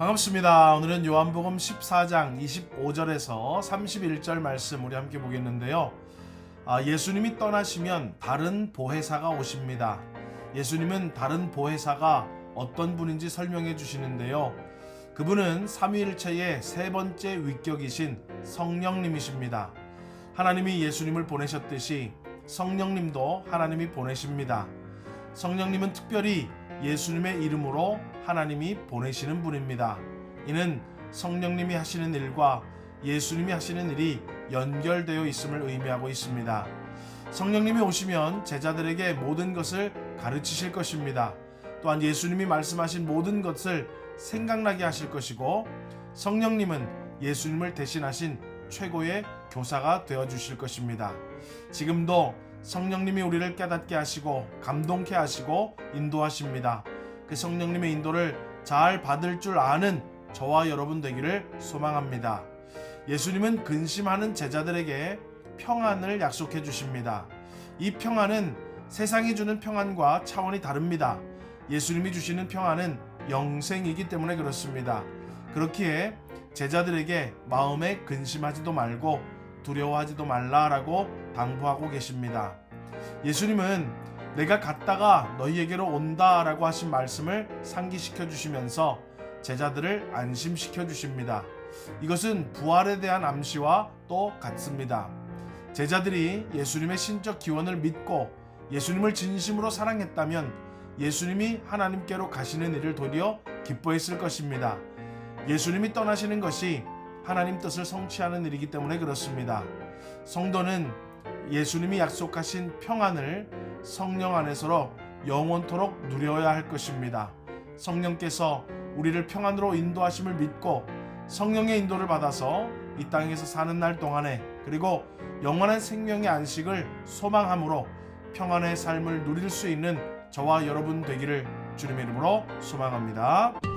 반갑습니다. 오늘은 요한복음 14장 25절에서 31절 말씀 우리 함께 보겠는데요. 아, 예수님이 떠나시면 다른 보혜사가 오십니다. 예수님은 다른 보혜사가 어떤 분인지 설명해 주시는데요. 그분은 삼위일체의 세 번째 위격이신 성령님이십니다. 하나님이 예수님을 보내셨듯이 성령님도 하나님이 보내십니다. 성령님은 특별히 예수님의 이름으로 하나님이 보내시는 분입니다. 이는 성령님이 하시는 일과 예수님이 하시는 일이 연결되어 있음을 의미하고 있습니다. 성령님이 오시면 제자들에게 모든 것을 가르치실 것입니다. 또한 예수님이 말씀하신 모든 것을 생각나게 하실 것이고 성령님은 예수님을 대신하신 최고의 교사가 되어 주실 것입니다. 지금도 성령님이 우리를 깨닫게 하시고 감동케 하시고 인도하십니다. 그 성령님의 인도를 잘 받을 줄 아는 저와 여러분 되기를 소망합니다. 예수님은 근심하는 제자들에게 평안을 약속해 주십니다. 이 평안은 세상이 주는 평안과 차원이 다릅니다. 예수님이 주시는 평안은 영생이기 때문에 그렇습니다. 그렇기에 제자들에게 마음에 근심하지도 말고 두려워하지도 말라라고 당부하고 계십니다. 예수님은 내가 갔다가 너희에게로 온다라고 하신 말씀을 상기시켜 주시면서 제자들을 안심시켜 주십니다. 이것은 부활에 대한 암시와 또 같습니다. 제자들이 예수님의 신적 기원을 믿고 예수님을 진심으로 사랑했다면 예수님이 하나님께로 가시는 일을 도리어 기뻐했을 것입니다. 예수님이 떠나시는 것이 하나님 뜻을 성취하는 일이기 때문에 그렇습니다. 성도는 예수님이 약속하신 평안을 성령 안에서로 영원토록 누려야 할 것입니다. 성령께서 우리를 평안으로 인도하심을 믿고 성령의 인도를 받아서 이 땅에서 사는 날 동안에 그리고 영원한 생명의 안식을 소망함으로 평안의 삶을 누릴 수 있는 저와 여러분 되기를 주님의 이름으로 소망합니다.